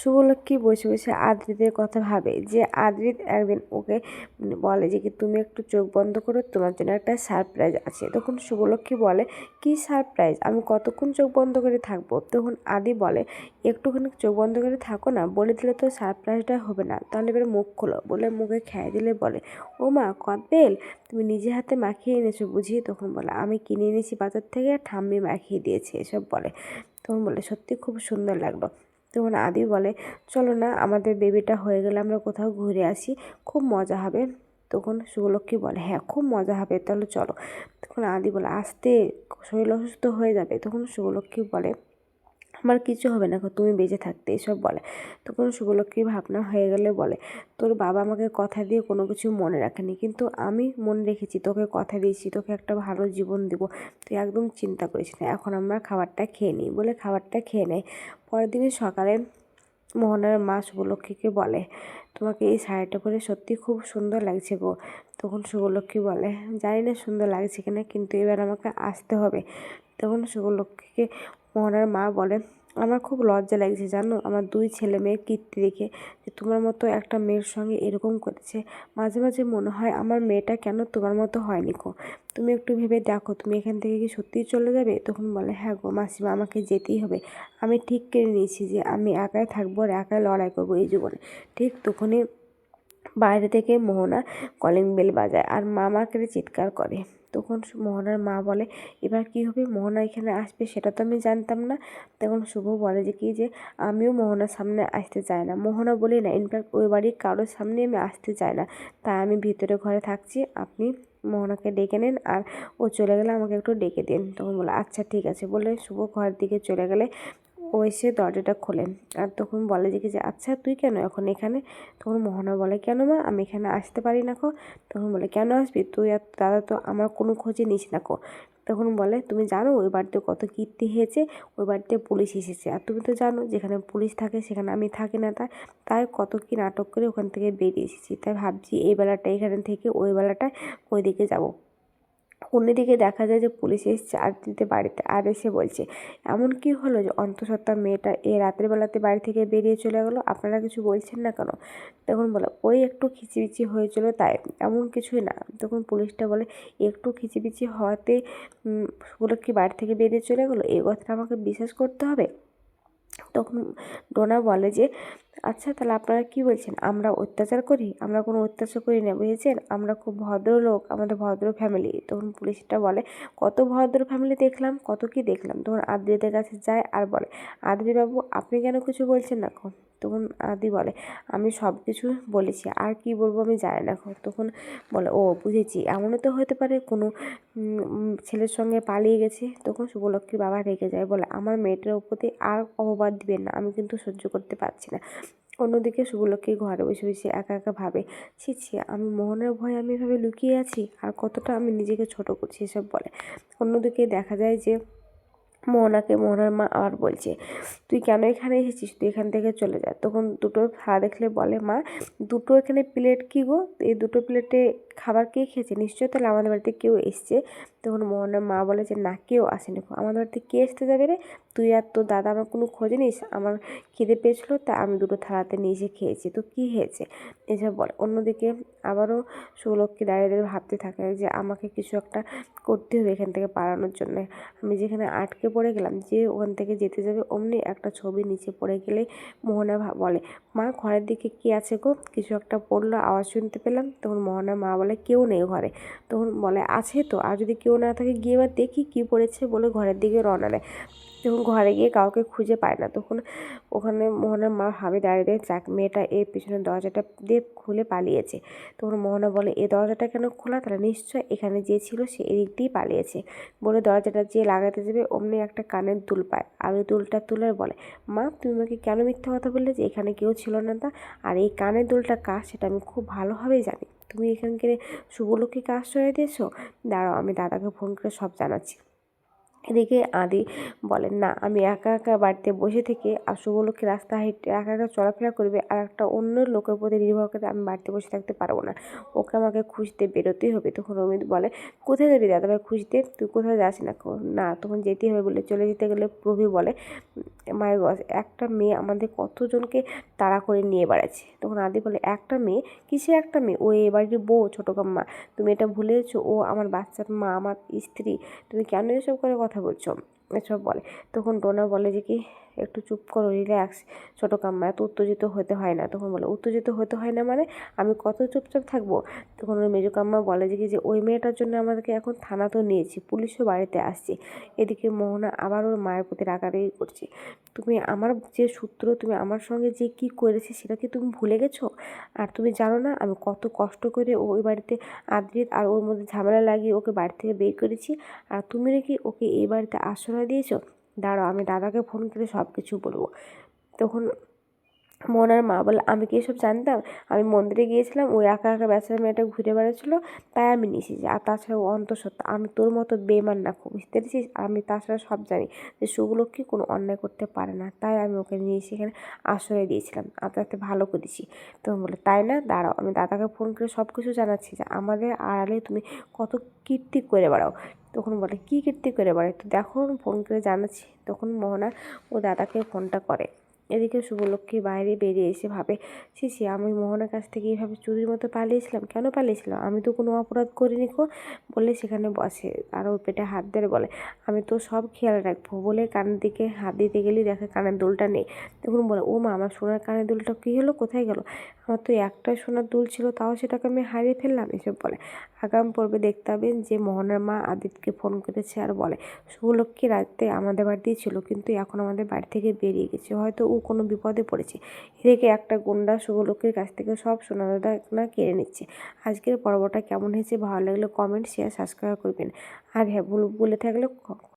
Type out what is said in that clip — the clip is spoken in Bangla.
শুভলক্ষ্মী বসে বসে আদ্রিতের কথা ভাবে যে আদ্রিত একদিন ওকে বলে যে কি, তুমি একটু চোখ বন্ধ করো, তোমার জন্য একটা সারপ্রাইজ আছে। তখন শুভলক্ষ্মী বলে, কি সারপ্রাইজ আমি কতক্ষণ চোখ বন্ধ করে থাকব? তখন আদি বলে, একটুখানি চোখ বন্ধ করে থাকো না, বলে দিলে তো সারপ্রাইজটা হবে না। তাহলে এবার মুখ খোলো, বলে মুখে খেয়ে দিলে বলে, ও মা, কদবেল, তুমি নিজে হাতে মাখিয়ে এনেছো বুঝি? তখন বলে, আমি কিনে এনেছি বাজার থেকে, ঠাম্মি মাখিয়ে দিয়েছে, এসব বলে। তখন বলে, সত্যি খুব সুন্দর লাগল। তখন আদি বলে, চলো না, আমাদের বেবিটা হয়ে গেলে আমরা কোথাও ঘুরে আসি, খুব মজা হবে। তখন শুভলক্ষ্মী বলে হ্যাঁ খুব মজা হবে, তাহলে চলো। তখন আদি বলে, আসতে, শরীর অসুস্থ হয়ে যাবে। তখন শুভলক্ষ্মী বলে আমার কিছু হবে না তুমি বেঁচে থাকতে, এসব বলে। তখন শুভলক্ষ্মী ভাবনা হয়ে গেলে বলে, তোর বাবা আমাকে কথা দিয়ে কোনো কিছু মনে রাখেনি, কিন্তু আমি মনে রেখেছি, তোকে কথা দিয়েছি, তোকে একটা ভালো জীবন দেব, তুই একদম চিন্তা করিস না, এখন আমরা খাবারটা খেয়ে নিই। বলে খাবারটা খেয়ে নেয়। পরের দিনে সকালে মোহনার মা শুভলক্ষ্মীকে বলে, তোমাকে এই শাড়িটা পরে সত্যি খুব সুন্দর লাগছে গো। তখন শুভলক্ষ্মী বলে, জানি না সুন্দর লাগছে কিনা, কিন্তু এবার আমাকে আসতে হবে। তখন শুভলক্ষ্মীকে মোহনার মা বলে, আমার খুব লজ্জা লাগছে জানো? আমার দুই ছেলে মেয়ের কীর্তি দেখে যে তোমার মতো একটা মেয়ের সঙ্গে এরকম করেছে। মাঝে মাঝে মনে হয় আমার মেয়েটা কেন তোমার মতো হয়নি গো? তুমি একটু ভেবে দেখো, তুমি এখান থেকে কি সত্যিই চলে যাবে? তখন বলে হ্যাঁ গো মাসিমা, আমাকে যেতেই হবে। আমি ঠিক কেড়ে নিয়েছি যে আমি একাই থাকব আর একাই লড়াই করব এই জীবনে। ঠিক তখনই বাইরে থেকে মোহনা কলিং বেল বাজায় আর মামাকে চিৎকার করে। তখন মোহনার মা বলে, এবার কি হবে? মোহনা এখানে আসবে, সেটা তো আমি জানতাম না। তখন শুভ বলে যে, কি যে, আমিও মোহনার সামনে আসতে চাই না। মোহনা বলি, না ইনফ্যাক্ট ওই বাড়ির কারোর সামনে আমি আসতে চাই না। তাই আমি ভিতরে ঘরে থাকছি, আপনি মোহনাকে ডেকে নিন আর ও চলে গেলে আমাকে একটু ডেকে দিন। তখন বলে আচ্ছা ঠিক আছে। বলে শুভ ঘরের দিকে চলে গেলে ও এসে দরজাটা খোলেন আর তখন বলে যে যে আচ্ছা তুই কেন এখন এখানে? তখন মোহনা বলে, কেন মা? আমি এখানে আসতে পারি না কো। তখন বলে, কেন আসবি? তুই আর দাদা তো আমার কোনো খোঁজই নিস না কো। তখন বলে, তুমি জানো ওই বাড়িতে কত কীর্তি হয়েছে? ওই বাড়িতে পুলিশ এসেছে। আর তুমি তো জানো যেখানে পুলিশ থাকে সেখানে আমি থাকি না। তাই তাই কত কি নাটক করে ওখান থেকে বেরিয়ে এসেছি। তাই ভাবছি এই বেলাটা এখানে থেকে ওই বেলাটায় ওইদিকে যাব। অন্যদিকে দেখা যায় যে পুলিশ এসছে আদিতে বাড়িতে আর এসে বলছে, এমন কি হলো যে অন্তঃসত্ত্বা মেয়েটা এ রাতের বেলাতে বাড়ি থেকে বেরিয়ে চলে গেলো? আপনারা কিছু বলছেন না কেন? তখন বলে, ওই একটু খিচিবিচি হয়েছিল তাই, এমন কিছুই না। তখন পুলিশটা বলে, একটু খিচিবিচি হওয়াতে ওগুলো কি বাড়ি থেকে বেরিয়ে চলে গেলো? এই কথাটা আমাকে বিশ্বাস করতে হবে? তখন ডোনা বলে যে আচ্ছা তাহলে আপনারা কি বলছেন? আমরা অত্যাচার করি? আমরা কোনো অত্যাচার করি না, বুঝেছেন? আমরা খুব ভদ্র লোক আমাদের ভদ্র ফ্যামিলি তখন পুলিশটা বলে, কত ভদ্র ফ্যামিলি দেখলাম, কত কি দেখলাম? তখন আদ্রিদের কাছে যায় আর বলে, আদ্রিবাবু, আপনি কেন কিছু বলছেন না তখন আদি বলে, আমি সব কিছু বলেছি, আর কি বলব আমি জানি না। তখন বলে, ও, বুঝেছি। এমনও তো হতে পারে কোনো ছেলের সঙ্গে পালিয়ে গেছে। তখন শুভলক্ষ্মীর বাবা রেগে যায়, বলে, আমার মেয়েটার প্রতি আর অপবাদ দিবেন না, আমি কিন্তু সহ্য করতে পারছি না। অন্যদিকে শুভলক্ষ্মী ঘরে বসে বসে একা একা ভাবে, ছি ছি, আমি মোহনের ভয়ে আমি এভাবে লুকিয়ে আছি, আর কতটা আমি নিজেকে ছোট করছি, এসব বলে। অন্যদিকে দেখা যায় যে মোহনাকে মোহনার মা আবার বলছে, তুই কেন এখানে এসেছিস? তুই এখান থেকে চলে যায় তখন দুটো খাওয়া দেখলে বলে, মা, দুটো এখানে প্লেট কী গো? এই দুটো প্লেটে খাবার কে খেয়েছে? নিশ্চয়ই তাহলে আমাদের বাড়িতে কেউ এসছে। তখন মোহনের মা বলে যে, না, কেউ আসেনি আমাদের বাড়িতে কে আসতে যাবে রে? তুই আর তোর দাদা আমার কোনো খোঁজ নিস? আমার খিদে পেয়েছিলো, তা আমি দুটো থালাতে এসে খেয়েছি। তো কী হয়েছে? এসব বলে। অন্যদিকে আবারও সুলক্ষী দাঁড়িয়ে দাঁড়িয়ে ভাবতে থাকে যে, আমাকে কিছু একটা করতে হবে এখান থেকে পালানোর জন্য। আমি যেখানে আটকে পড়ে গেলাম, যে ওখান থেকে যেতে যাবে, অমনি একটা ছবি নিচে পড়ে গেলে মোহনা বলে। মা, ঘরের দিকে কি আছে গো? কিছু একটা পড়ল, আওয়াজ শুনতে পেলাম? তখন মোহনা মা বলে, কেউ নেই ঘরে। তখন বলে, আছে তো, আর যদি কেউ না থাকে গিয়ে এবার দেখি কী পড়েছে বলে ঘরের দিকে রওনা দেয়। তখন ঘরে গিয়ে কাউকে খুঁজে পায় না। তখন ওখানে মোহনার মা ভাবে দাঁড়িয়ে দেয় যাক, মেয়েটা এই পিছনের দরজাটা দিয়ে খুলে পালিয়েছে। তখন মোহনা বলে এই দরজাটা কেন খোলা? তাহলে নিশ্চয় এখানে যে ছিল সে এদিক দিয়েই পালিয়েছে। বলে দরজাটা যে লাগাতে যাবে, অমনি একটা কানের দুল পায়। আর ওই দুলটা তুলে বলে, মা, তুমি আমাকে কেন মিথ্যা কথা বললে যে এখানে কেউ ছিল না তা? আর এই কানের দুলটা কার সেটা আমি খুব ভালোভাবেই জানি। তুমি এখানকে শুভলক্ষ্মীকে আশ্রয় দিয়েছ দাঁড়াও, আমি দাদাকে ফোন করে সব জানাচ্ছি। এদিকে আদি বলেন, না, আমি একা একা বাড়িতে বসে থেকে আর শুভলক্ষ্মী রাস্তা হেঁটে একা একা চলাফেরা করবে আর একটা অন্য লোকের প্রতি নির্ভর করে আমি বাড়িতে বসে থাকতে পারব না। ওকে আমাকে খুঁজতে বেরোতেই হবে। তখন অমিত বলে, কোথায় যাবি দাদাভাই খুঁজতে? তুই কোথায় যাস না না তখন যেতেই হবে বলে চলে যেতে গেলে, প্রভু বলে, মায়ের একটা মেয়ে আমাদের কতজনকে তাড়া করে নিয়ে বেড়াচ্ছে? তখন আদি বলে, একটা মেয়ে? কিসে একটা মেয়ে? ও এ বাড়ির বউ, ছোটো কাম্মা। তুমি এটা ভুলেছো ও আমার বাচ্চার মা, আমার স্ত্রী। তুমি কেন এসব করে কথা বলছো? এসব বলে। তখন ডোনা বলে যে কি, একটু চুপ করো রিল্যাক্স ছোটো কাম্মা, এত উত্তেজিত হতে হয় না। তখন বলে, উত্তেজিত হতে হয় না মানে? আমি কত চুপচাপ থাকব? তখন ওই মেজো কাম্মা বলে যে কি, যে ওই মেয়েটার জন্য আমাদেরকে এখন থানাতেও নিয়েছি, পুলিশও বাড়িতে আসছে। এদিকে মোহনা আবার ওর মায়ের প্রতি রাগারাগি করছে। তুমি আমার যে সূত্র, তুমি আমার সঙ্গে যে কি করেছে, সেটা কি তুমি ভুলে গেছো? আর তুমি জানো না, আমি কত কষ্ট করে ওই বাড়িতে আদ্রিত আর ওর মধ্যে ঝামেলা লাগিয়ে ওকে বাড়ি থেকে বের করেছি। আর তুমি নাকি ওকে এই বাড়িতে আশ্রয় দিয়েছ? দাঁড়াও আমি দাদাকে ফোন করে সব কিছু বলব। তখন মোহনার মা বলে, আমি কি এসব জানতাম? আমি মন্দিরে গিয়েছিলাম, ওই একা একা বেচারা মেয়েটা ঘুরে বেড়াচ্ছিলো, তাই আমি নিয়েছি আর তাছাড়া ও অন্তঃসত্ত্বা, আমি তোর মতো বেমান না খুব, বুঝতে পেরেছিস? আমি তাছাড়া সব জানি যে শুভলক্ষ্মী কোনো অন্যায় করতে পারে না, তাই আমি ওকে নিয়ে সেখানে আশ্রয় দিয়েছিলাম। আর তাতে ভালো করেছি তখন বলে তাই না? দাঁড়াও, আমি দাদাকে ফোন করে সব কিছু জানাচ্ছি যে আমাদের আড়ালে তুমি কত কীর্তি করে বেড়াও। তখন বলে, কী কীর্তি করে বেড়াই? তো দেখো ফোন করে জানাচ্ছি। তখন মোহনা ও দাদাকে ফোনটা করে। এদিকে শুভলক্ষ্মী বাইরে বেরিয়ে এসে ভাবে, ছি আমি মোহনার কাছ থেকে এইভাবে চুরির মতো পালিয়েছিলাম। কেন পালিয়েছিলাম? আমি তো কোনো অপরাধ করিনি কো? বলে সেখানে বসে। আর ওর পেটে হাত ধরে বলে, আমি তো সব খেয়াল রাখব। বলে কানের দিকে হাত দিতে গেলেই দেখে কানের দুলটা নেই। তখন বলে, ও মা, আমার সোনার কানের দুলটা কী হলো? কোথায় গেল? আমার তো একটাই সোনার দুল ছিল, তাও সেটাকে আমি হারিয়ে ফেললাম। এসব বলে। আগাম পর্বে দেখতে পাবেন যে মোহনার মা আদিতকে ফোন করেছে আর বলে, শুভলক্ষ্মী রাতে আমাদের বাড়িতেই ছিল, কিন্তু এখন আমাদের বাড়ি থেকে বেরিয়ে গেছে। হয়তো ও কোনো বিপদে পড়েছে। এদিকে একটা গুন্ডা শুভলক্ষ্মীর কাছ থেকে সব সোনা না কেড়ে নিচ্ছে। আজকের পর্বটা কেমন হয়েছে ভালো লাগলে কমেন্ট শেয়ার সাবস্ক্রাইব করবেন। আর হ্যাঁ ভুল বলে থাকলে